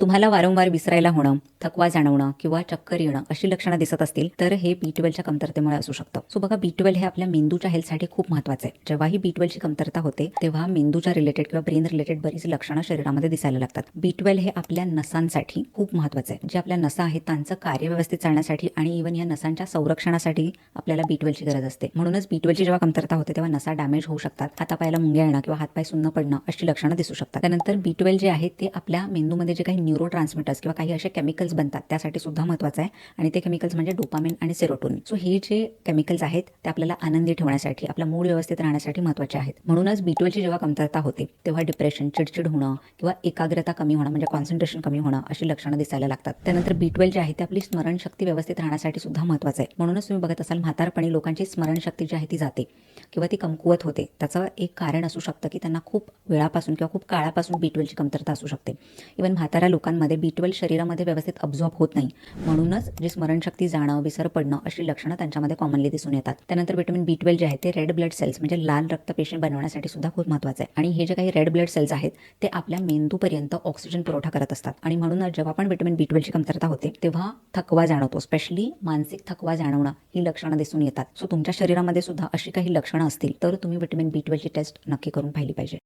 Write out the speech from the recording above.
तुम्हाला वारंवार विसरायला होणं थकवा जाणवणं किंवा चक्कर येणं अशी लक्षणं दिसत असतील तर हे बी ट्वेल्वच्या कमतरतेमुळे असू शकतं. सो बघा बी ट्वेल्व हे आपल्या मेंदूच्या हेल्थसाठी खूप महत्वाचं आहे. जेव्हाही बी ट्वेल्वची कमतरता होते तेव्हा मेंदूच्या रिलेटेड किंवा ब्रेन रिलेटेड बरीच लक्षणं शरीरामध्ये दिसायला लागतात. बी ट्वेल्व हे आपल्या नसांसाठी खूप महत्वाचं आहे. जे आपल्या नसा आहेत त्यांचं कार्य व्यवस्थित चालण्यासाठी आणि इव्हन या नसांच्या संरक्षणासाठी आपल्याला बी ट्वेल्वची गरज असते. म्हणूनच बी ट्वेल्वची जेव्हा कमतरता होते तेव्हा नसा डॅमेज होऊ शकतात हातापायाला मुंग्या येणं किंवा हातपाय सुन्न पडणं अशी लक्षणं दिसू शकतात. त्यानंतर बी ट्वेल्व जे आहे ते आपल्या मेंदूमध्ये जे काही न्यूरो ट्रान्समिटर्स किंवा काही असे केमिकल्स बनतात त्यासाठी सुद्धा महत्वाचं आहे. आणि ते केमिकल्स म्हणजे डोपामिन आणि सेरोटोनिन सो हे जे केमिकल्स आहेत ते आपल्याला आनंदी ठेवण्यासाठी आपला मूड व्यवस्थित राहण्यासाठी महत्त्वाचे आहेत. म्हणूनच बी ट्वेल्वची जेव्हा कमतरता होते तेव्हा डिप्रेशन चिडचिड होणं किंवा एकाग्रता कमी होणं म्हणजे कॉन्सन्ट्रेशन कमी होणं अशी लक्षणं दिसायला लागतात. त्यानंतर बी ट्वेल्व जे आहे ते आपली स्मरणशक्ती व्यवस्थित राहण्यासाठी सुद्धा महत्वाचं आहे. म्हणूनच तुम्ही बघत असाल म्हातारपणी लोकांची स्मरणशक्ती जी आहे ती जाते किंवा ती कमकुवत होते. त्याचं एक कारण असू शकतं की त्यांना खूप वेळापासून किंवा खूप काळापासून बी ट्वेल्वची कमतरता असू शकते. इव्हन म्हाताऱ्या लोकांमध्ये बी ट्वेल्व शरीरामध्ये व्यवस्थित अब्झॉर्ब होत नाही. म्हणूनच जी स्मरणशक्ती जाणं विसर पडणं अशी लक्षणं त्यांच्यामध्ये कॉमनली दिसून येतात. त्यानंतर विटामिन बी ट्वेल्व जे आहे ते रेड ब्लड सेल्स म्हणजे लाल रक्तपेशी बनवण्यासाठी सुद्धा खूप महत्त्वाचं आहे. आणि हे जे काही रेड ब्लड सेल्स आहेत ते आपल्या मेंदूपर्यंत ऑक्सिजन पुरवठा करत असतात. आणि म्हणूनच जेव्हा पण विटामिन बी ट्वेल्वची कमतरता होते तेव्हा थकवा जाणवतो. स्पेशली मानसिक थकवा जाणवणं ही लक्षणं दिसून येतात. सो तुमच्या शरीरामध्ये सुद्धा अशी काही लक्षणं असतील तर तुम्ही विटामिन बी ट्वेल्वची टेस्ट नक्की करून पाहिली पाहिजे.